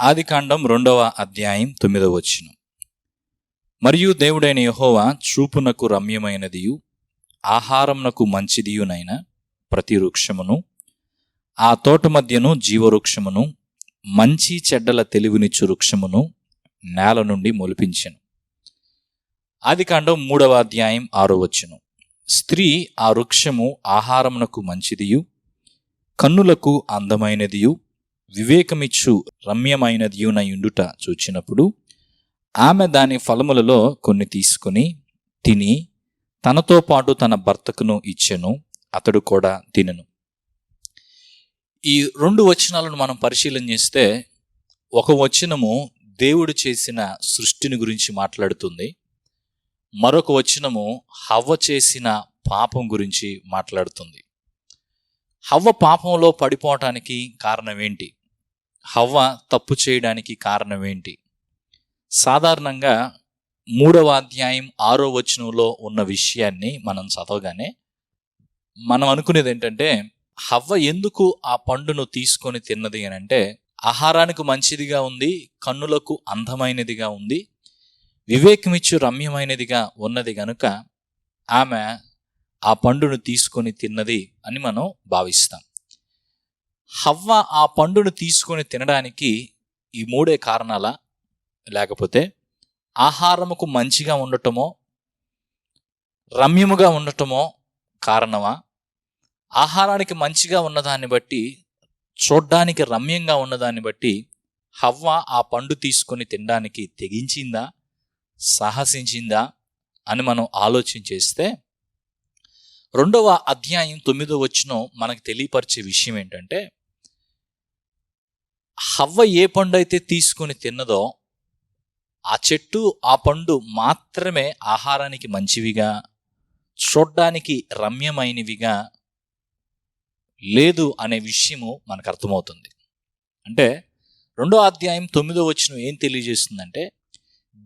ఆదికాండం రెండవ అధ్యాయం తొమ్మిదవ వచ్చిన మరియు దేవుడైన యహోవా చూపునకు రమ్యమైనదియు ఆహారంనకు మంచిదియునైన ప్రతి వృక్షమును ఆ తోట మధ్యను జీవవృక్షమును మంచి చెడ్డల తెలివినిచ్చు వృక్షమును నేల నుండి మొలిపించెను. ఆదికాండం మూడవ అధ్యాయం ఆరో వచ్చును స్త్రీ ఆ వృక్షము ఆహారమునకు మంచిదియు కన్నులకు అందమైనదియు వివేకమిచ్చు రమ్యమైనదియునయుండుట చూచినప్పుడు ఆమె దాని ఫలములలో కొన్ని తీసుకుని తిని తనతో పాటు తన భర్తకును ఇచ్చెను అతడు కూడా తినను. ఈ రెండు వచనాలను మనం పరిశీలన చేస్తే ఒక వచనము దేవుడు చేసిన సృష్టిని గురించి మాట్లాడుతుంది. మరొక వచనము హవ్వ చేసిన పాపం గురించి మాట్లాడుతుంది. హవ్వ పాపంలో పడిపోవటానికి కారణం ఏంటి హవ్వ తప్పు చేయడానికి కారణం ఏంటి సాధారణంగా మూడవ అధ్యాయం ఆరో వచనంలో ఉన్న విషయాన్ని మనం చదవగానే మనం అనుకునేది ఏంటంటే హవ్వ ఎందుకు ఆ పండును తీసుకొని తిన్నది అని అంటే ఆహారానికి మంచిదిగా ఉంది కన్నులకు అందమైనదిగా ఉంది వివేకమిచ్చు రమ్యమైనదిగా ఉన్నది గనుక ఆమె ఆ పండును తీసుకొని తిన్నది అని మనం భావిస్తాం. హవ్వ ఆ పండును తీసుకొని తినడానికి ఈ మూడే కారణాల లేకపోతే ఆహారముకు మంచిగా ఉండటమో రమ్యముగా ఉండటమో కారణమా? ఆహారానికి మంచిగా ఉన్నదాన్ని బట్టి చూడ్డానికి రమ్యంగా ఉన్నదాన్ని బట్టి హవ్వ ఆ పండు తీసుకొని తినడానికి తెగించిందా సాహసించిందా అని మనం ఆలోచన చేస్తే రెండవ అధ్యాయం తొమ్మిదో వచ్చిన మనకు తెలియపరిచే విషయం ఏంటంటే హవ్వ ఏ పండు అయితే తీసుకొని తిన్నదో ఆ చెట్టు ఆ పండు మాత్రమే ఆహారానికి మంచివిగా చూడ్డానికి రమ్యమైనవిగా లేదు అనే విషయము మనకు అర్థమవుతుంది. అంటే రెండో అధ్యాయం తొమ్మిదో వచ్చిన ఏం తెలియజేస్తుందంటే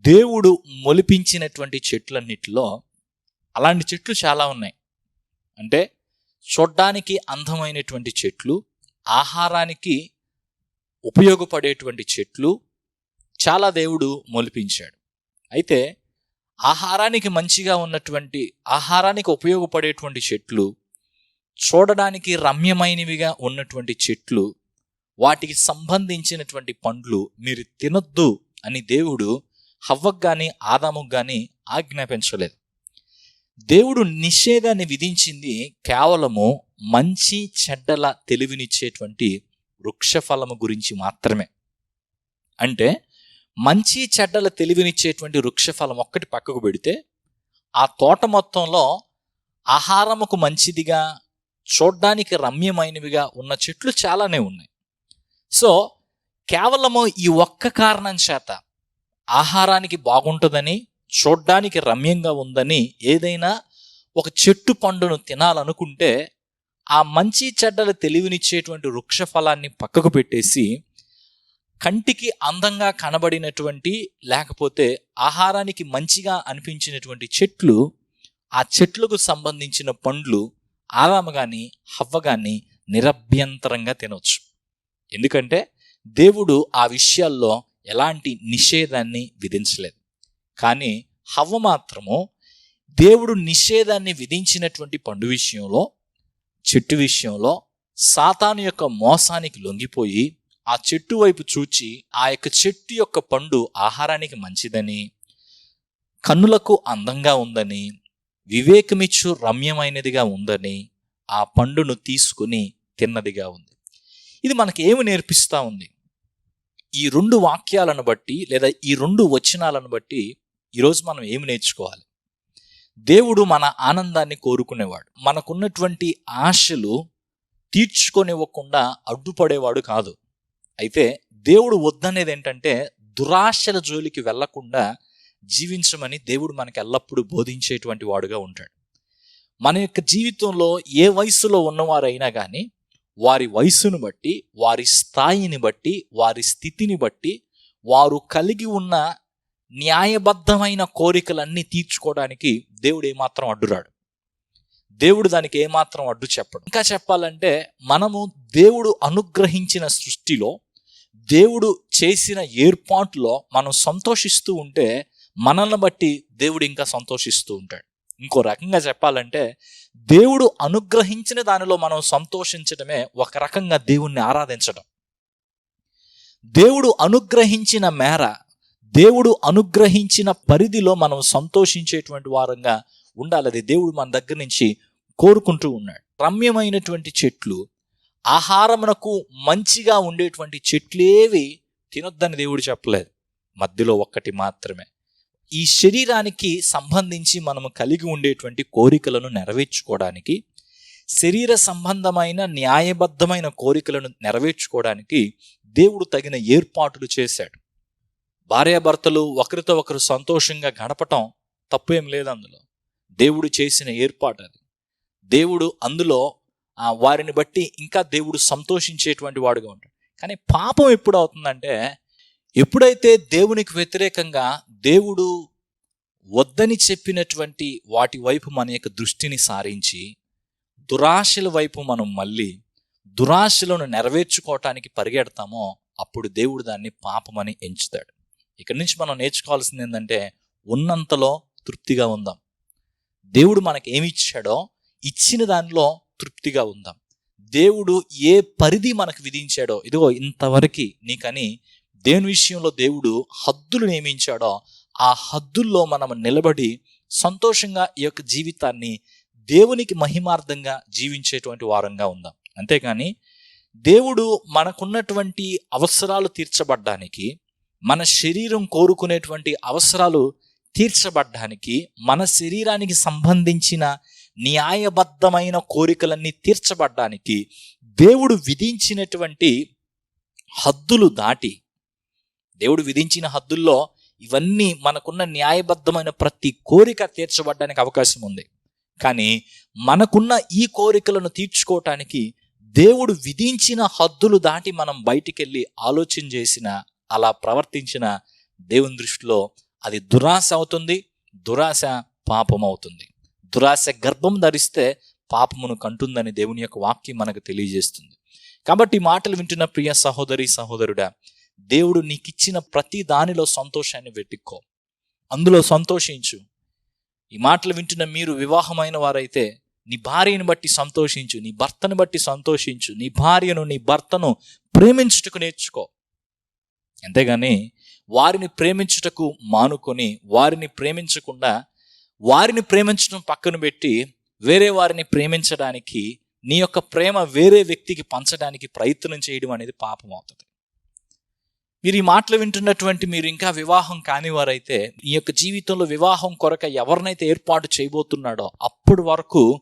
దేవుడు మొలిపించినటువంటి చెట్లన్నిటిలో అలాంటి చెట్లు చాలా ఉన్నాయి. అంటే చూడ్డానికి అందమైనటువంటి చెట్లు ఆహారానికి ఉపయోగపడేటువంటి చెట్లు చాలా దేవుడు మొలిపించాడు. అయితే ఆహారానికి మంచిగా ఉన్నటువంటి ఆహారానికి ఉపయోగపడేటువంటి చెట్లు చూడడానికి రమ్యమైనవిగా ఉన్నటువంటి చెట్లు వాటికి సంబంధించినటువంటి పండ్లు మీరు తినొద్దు అని దేవుడు హవ్వకు కానీ ఆదాముకు కానీ ఆజ్ఞాపించలేదు. దేవుడు నిషేధాన్ని విధించింది కేవలము మంచి చెడ్డల తెలివినిచ్చేటువంటి వృక్షఫలము గురించి మాత్రమే. అంటే మంచి చెడ్డల తెలివినిచ్చేటువంటి వృక్షఫలం ఒక్కటి పక్కకు పెడితే ఆ తోట మొత్తంలో ఆహారముకు మంచిదిగా చూడ్డానికి రమ్యమైనవిగా ఉన్న చెట్లు చాలానే ఉన్నాయి. సో కేవలము ఈ ఒక్క కారణం చేత ఆహారానికి బాగుంటుందని చూడ్డానికి రమ్యంగా ఉందని ఏదైనా ఒక చెట్టు పండును తినాలనుకుంటే ఆ మంచి చెడ్డల తెలివినిచ్చేటువంటి వృక్ష ఫలాన్ని పక్కకు పెట్టేసి కంటికి అందంగా కనబడినటువంటి లేకపోతే ఆహారానికి మంచిగా అనిపించినటువంటి చెట్లు ఆ చెట్లకు సంబంధించిన పండ్లు ఆరామగాని కానీ హవ్వ కానీ నిరభ్యంతరంగా తినవచ్చు ఎందుకంటే దేవుడు ఆ విషయాల్లో ఎలాంటి నిషేధాన్ని విధించలేదు. కానీ హవ్వ మాత్రము దేవుడు నిషేధాన్ని విధించినటువంటి పండు విషయంలో చెట్టు విషయంలో సాతాను యొక్క మోసానికి లొంగిపోయి ఆ చెట్టు వైపు చూచి ఆ యొక్క చెట్టు యొక్క పండు ఆహారానికి మంచిదని కన్నులకు అందంగా ఉందని వివేకమిచ్చు రమ్యమైనదిగా ఉందని ఆ పండును తీసుకుని తిన్నదిగా ఉంది. ఇది మనకి ఏమి నేర్పిస్తా ఉంది? ఈ రెండు వాక్యాలను బట్టి లేదా ఈ రెండు వచనాలను బట్టి ఈరోజు మనం ఏమి నేర్చుకోవాలి? దేవుడు మన ఆనందాన్ని కోరుకునేవాడు. మనకున్నటువంటి ఆశలు తీర్చుకొనివ్వకుండా అడ్డుపడేవాడు కాదు. అయితే దేవుడు వద్దనేది ఏంటంటే దురాశల జోలికి వెళ్ళకుండా జీవించమని దేవుడు మనకు ఎల్లప్పుడూ బోధించేటువంటి వాడుగా ఉంటాడు. మన యొక్క జీవితంలో ఏ వయసులో ఉన్నవారైనా కానీ వారి వయసును బట్టి వారి స్థాయిని బట్టి వారి స్థితిని బట్టి వారు కలిగి ఉన్న న్యాయబద్ధమైన కోరికలన్నీ తీర్చుకోవడానికి దేవుడు ఏమాత్రం అడ్డురాడు. దేవుడు దానికి ఏమాత్రం అడ్డు చెప్పడు. ఇంకా చెప్పాలంటే మనము దేవుడు అనుగ్రహించిన సృష్టిలో దేవుడు చేసిన ఏర్పాటులో మనం సంతోషిస్తూ ఉంటే మనల్ని బట్టి దేవుడు ఇంకా సంతోషిస్తూ ఉంటాడు. ఇంకో రకంగా చెప్పాలంటే దేవుడు అనుగ్రహించిన దానిలో మనం సంతోషించడమే ఒక రకంగా దేవుణ్ణి ఆరాధించడం దేవుడు అనుగ్రహించిన మేర దేవుడు అనుగ్రహించిన పరిధిలో మనం సంతోషించేటువంటి వారంగా ఉండాలి. అది దేవుడు మన దగ్గర నుంచి కోరుకుంటూ ఉన్నాడు. రమ్యమైనటువంటి చెట్లు ఆహారమునకు మంచిగా ఉండేటువంటి చెట్లేవి తినొద్దని దేవుడు చెప్పలేదు. మధ్యలో ఒక్కటి మాత్రమే. ఈ శరీరానికి సంబంధించి మనము కలిగి ఉండేటువంటి కోరికలను నెరవేర్చుకోవడానికి శరీర సంబంధమైన న్యాయబద్ధమైన కోరికలను నెరవేర్చుకోవడానికి దేవుడు తగిన ఏర్పాట్లు చేశాడు. భార్యాభర్తలు ఒకరితో ఒకరు సంతోషంగా గడపటం తప్పేం లేదు అందులో. దేవుడు చేసిన ఏర్పాటు అది. దేవుడు అందులో ఆ వారిని బట్టి ఇంకా దేవుడు సంతోషించేటువంటి వాడుగా ఉంటాడు. కానీ పాపం ఎప్పుడు అవుతుందంటే ఎప్పుడైతే దేవునికి వ్యతిరేకంగా దేవుడు వద్దని చెప్పినటువంటి వాటి వైపు మన యొక్క దృష్టిని సారించి దురాశల వైపు మనం మళ్ళీ దురాశలను నెరవేర్చుకోవటానికి పరిగెడతామో అప్పుడు దేవుడు దాన్ని పాపమని ఎంచుతాడు. ఇక్కడి నుంచి మనం నేర్చుకోవాల్సింది ఏంటంటే ఉన్నంతలో తృప్తిగా ఉందాం. దేవుడు మనకి ఏమి ఇచ్చాడో ఇచ్చిన దానిలో తృప్తిగా ఉందాం. దేవుడు ఏ పరిధి మనకు విధించాడో ఇదిగో ఇంతవరకు నీకని దేని విషయంలో దేవుడు హద్దులు నియమించాడో ఆ హద్దుల్లో మనం నిలబడి సంతోషంగా ఈ యొక్క జీవితాన్ని దేవునికి మహిమార్థంగా జీవించేటువంటి వారంగా ఉందాం. అంతేకాని దేవుడు మనకున్నటువంటి అవసరాలు తీర్చబడ్డానికి మన శరీరం కోరుకునేటువంటి అవసరాలు తీర్చబడ్డానికి మన శరీరానికి సంబంధించిన న్యాయబద్ధమైన కోరికలన్నీ తీర్చబడ్డానికి దేవుడు విధించినటువంటి హద్దులు దాటి దేవుడు విధించిన హద్దుల్లో ఇవన్నీ మనకున్న న్యాయబద్ధమైన ప్రతి కోరిక తీర్చబడ్డానికి అవకాశం ఉంది. కానీ మనకున్న ఈ కోరికలను తీర్చుకోవటానికి దేవుడు విధించిన హద్దులు దాటి మనం బయటికి వెళ్ళి ఆలోచన చేసిన అలా ప్రవర్తించిన దేవుని దృష్టిలో అది దురాశ అవుతుంది దురాశ పాపం అవుతుంది దురాశ గర్భం ధరిస్తే పాపమును కంటుందని దేవుని యొక్క వాక్యం మనకు తెలియజేస్తుంది. కాబట్టి ఈ మాటలు వింటున్న ప్రియ సహోదరి సహోదరుడా దేవుడు నీకిచ్చిన ప్రతి దానిలో సంతోషాన్ని వెతుక్కో. అందులో సంతోషించు. ఈ మాటలు వింటున్న మీరు వివాహమైన వారైతే నీ భార్యను బట్టి సంతోషించు నీ భర్తను బట్టి సంతోషించు నీ భార్యను నీ భర్తను ప్రేమించుటకు నేర్చుకో. అంతేగాని వారిని ప్రేమించుటకు మానుకొని వారిని ప్రేమించకుండా వారిని ప్రేమించడం పక్కన పెట్టి వేరే వారిని ప్రేమించడానికి నీ యొక్క ప్రేమ వేరే వ్యక్తికి పంచడానికి ప్రయత్నం చేయడం అనేది పాపం అవుతుంది. మీరు ఈ మాటలు వింటున్నటువంటి మీరు ఇంకా వివాహం కాని వారైతే ఈ యొక్క జీవితంలో వివాహం కొరక ఎవరినైతే ఏర్పాటు చేయబోతున్నాడో అప్పటి వరకు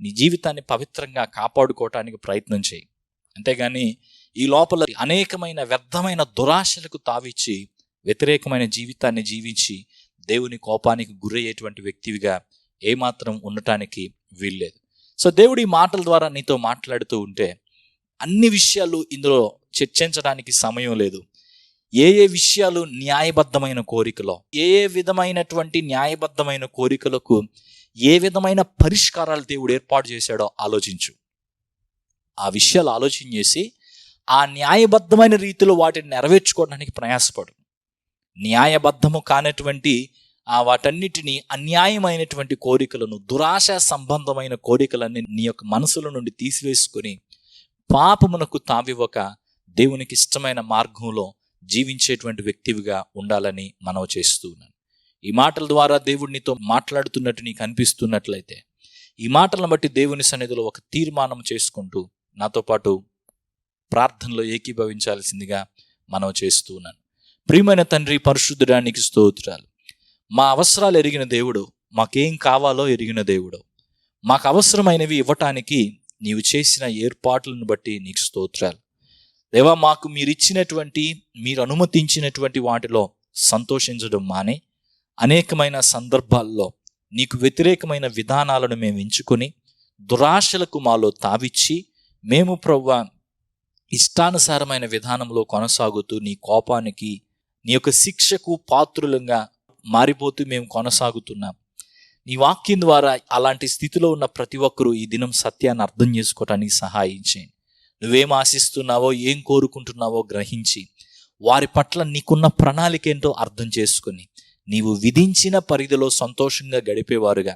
నీ జీవితాన్ని పవిత్రంగా కాపాడుకోవటానికి ప్రయత్నం చేయి. అంతేగాని ఈ లోపల అనేకమైన వ్యర్థమైన దురాశలకు తావిచ్చి వ్యతిరేకమైన జీవితాన్ని జీవించి దేవుని కోపానికి గురయ్యేటువంటి వ్యక్తివిగా ఏమాత్రం ఉండటానికి వీల్లేదు. సో దేవుడి మాటల ద్వారా నీతో మాట్లాడుతూ ఉంటే అన్ని విషయాలు ఇందులో చర్చించడానికి సమయం లేదు. ఏ ఏ విషయాలు న్యాయబద్ధమైన కోరికలో ఏ ఏ విధమైనటువంటి న్యాయబద్ధమైన కోరికలకు ఏ విధమైన పరిష్కారాలు దేవుడు ఏర్పాటు చేశాడో ఆలోచించు. ఆ విషయాలు ఆలోచన చేసి ఆ న్యాయబద్ధమైన రీతిలో వాటిని నెరవేర్చుకోవడానికి ప్రయాసపడు. న్యాయబద్ధము కానటువంటి ఆ వాటన్నిటిని అన్యాయమైనటువంటి కోరికలను దురాశ సంబంధమైన కోరికలన్నీ నీ యొక్క మనసుల నుండి తీసివేసుకొని పాపమునకు తావివ్వక దేవునికి ఇష్టమైన మార్గంలో జీవించేటువంటి వ్యక్తివిగా ఉండాలని మనవి చేస్తూ ఉన్నాను. ఈ మాటల ద్వారా దేవుడు నీతో మాట్లాడుతున్నట్టు నీకు అనిపిస్తున్నట్లయితే ఈ మాటలను బట్టి దేవుని సన్నిధిలో ఒక తీర్మానం చేసుకుంటూ నాతో పాటు ప్రార్థనలో ఏకీభవించాల్సిందిగా మనం చేస్తూ ఉన్నాను. ప్రియమైన తండ్రి పరిశుద్ధుడానికి స్తోత్రాలు. మా అవసరాలు ఎరిగిన దేవుడు మాకేం కావాలో ఎరిగిన దేవుడు. మాకు అవసరమైనవి ఇవ్వటానికి నీవు చేసిన ఏర్పాట్లను బట్టి నీకు స్తోత్రాలు. దేవా మాకు మీరిచ్చినటువంటి మీరు అనుమతించినటువంటి వాటిలో సంతోషించడం మానే. అనేకమైన సందర్భాల్లో నీకు వ్యతిరేకమైన విధానాలను మేము ఎంచుకొని దురాశలకు మాలో తావిచ్చి మేము ప్రవ్వ ఇష్టానుసారమైన విధానంలో కొనసాగుతూ నీ కోపానికి నీ యొక్క శిక్షకు పాత్రులంగా మారిపోతూ మేము కొనసాగుతున్నాం. నీ వాక్యం ద్వారా అలాంటి స్థితిలో ఉన్న ప్రతి ఒక్కరూ ఈ దినం సత్యాన్ని అర్థం చేసుకోవటానికి సహాయం చేయండి నువ్వేం ఆశిస్తున్నావో ఏం కోరుకుంటున్నావో గ్రహించి వారి పట్ల నీకున్న ప్రణాళిక ఏంటో అర్థం చేసుకుని నీవు విధించిన పరిధిలో సంతోషంగా గడిపేవారుగా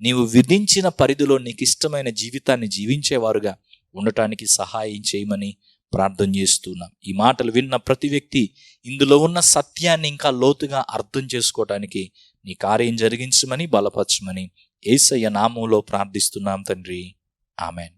నీవు విధించిన పరిధిలో నీకు ఇష్టమైన జీవితాన్ని జీవించేవారుగా ఉండటానికి సహాయం చేయమని ప్రార్థన చేస్తున్నాం ఈ మాటలు విన్న ప్రతి వ్యక్తి ఇందులో ఉన్న సత్యాన్ని ఇంకా లోతుగా అర్థం చేసుకోవటానికి నీ కార్యం జరిగించమని బలపరచమని ఏసయ్య నామంలో ప్రార్థిస్తున్నాం తండ్రి. ఆమెన్.